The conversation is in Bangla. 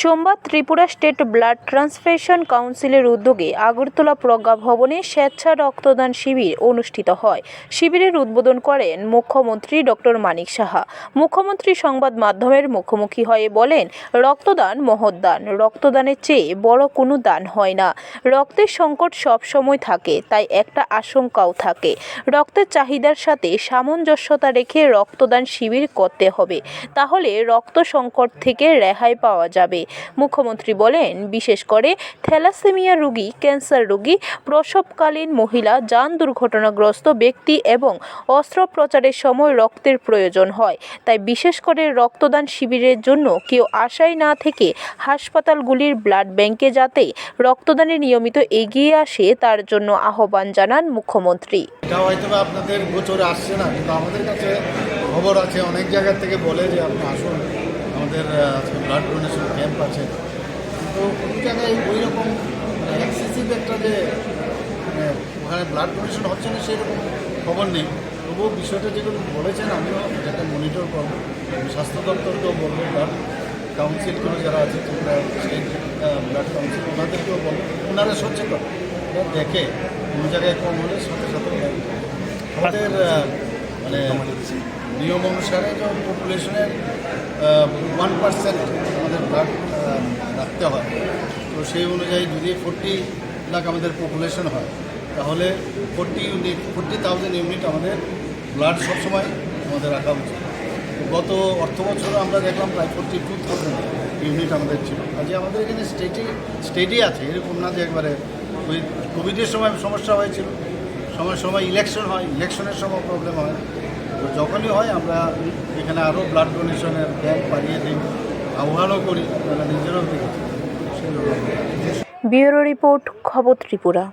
সোমবার ত্রিপুরা স্টেট ব্লাড ট্রান্সফিউশন কাউন্সিলের উদ্যোগে আগরতলা প্রজ্ঞা ভবনে স্বেচ্ছা রক্তদান শিবির অনুষ্ঠিত হয়। শিবিরের উদ্বোধন করেন মুখ্যমন্ত্রী ডক্টর মানিক সাহা। মুখ্যমন্ত্রী সংবাদ মাধ্যমের মুখোমুখি হয়ে বলেন, রক্তদান মহৎ দান রক্তদানের চেয়ে বড় কোনো দান হয় না। রক্তের সংকট সবসময় থাকে, তাই একটা আশঙ্কাও থাকে। রক্তের চাহিদার সাথে সামঞ্জস্যতা রেখে রক্তদান শিবির করতে হবে। তাহলে রক্ত সংকট থেকে রেহাই পাওয়া যাবে। মুখ্যমন্ত্রী বলেন, বিশেষ করে থ্যালাসেমিয়া রোগী, ক্যান্সার রোগী, প্রসবকালীন মহিলা, যান দুর্ঘটনাগ্রস্ত ব্যক্তি এবং অস্ত্রোপচারের সময় রক্তের প্রয়োজন হয়। তাই বিশেষ করে রক্তদান শিবিরের জন্য কেউ আশায় না থেকে হাসপাতালগুলির ব্লাড ব্যাংকে যাতে রক্তদানে নিয়মিত এগিয়ে আসে, তার জন্য আহ্বান জানান মুখ্যমন্ত্রী। আপনাদের গোচরে আসছে না, কিন্তু আমাদের কাছে খবর আছে, অনেক জায়গা থেকে বলে যে আপনি আসুন। আমাদের আজকে ব্লাড ডোনেশন ক্যাম্প আছে। তো কোনো জায়গায় ওই রকম এক্সেসিভ একটা যে মানে ওখানে ব্লাড ডোনেশন হচ্ছে না সেরকম খবর নেই। তবুও বিষয়টা যেগুলো বলেছেন, আমিও যেটা মনিটর করব। স্বাস্থ্য দপ্তরকেও বলব ব্লাড কাউন্সিলগুলো যারা আছে ত্রিপুরা স্টেট ব্লাড কাউন্সিল ওনাদেরকেও বলব। ওনারা সচেতন। দেখে, কোনো জায়গায় কম হলে সাথে সাথে আমাদের মানে নিয়ম অনুসারে যে পপুলেশনের ওয়ান পার্সেন্ট আমাদের ব্লাড রাখতে হয়। তো সেই অনুযায়ী যদি ফোরটি লাখ আমাদের পপুলেশন হয়, তাহলে forty unit forty thousand unit আমাদের ব্লাড সবসময় আমাদের রাখা উচিত। গত অর্থ বছরও আমরা দেখলাম প্রায় ফোরটি টু থাউজেন্ড ইউনিট আমাদের ছিল। আজ আমাদের এখানে স্টেটে স্টেটই আছে, এরকম না যে একবারে ওই কোভিডের সময় সমস্যা হয়েছিল। সময় সময় ইলেকশন হয় ইলেকশনের সময় প্রবলেম হয়। তো যখনই হয় আমরা এখানে আরও ব্লাড ডোনেশনের ব্যাংক বাড়িয়ে দিই, আহ্বানও করি নিজেরাও দেখেছি ব্যুরো রিপোর্ট, খবর ত্রিপুরা।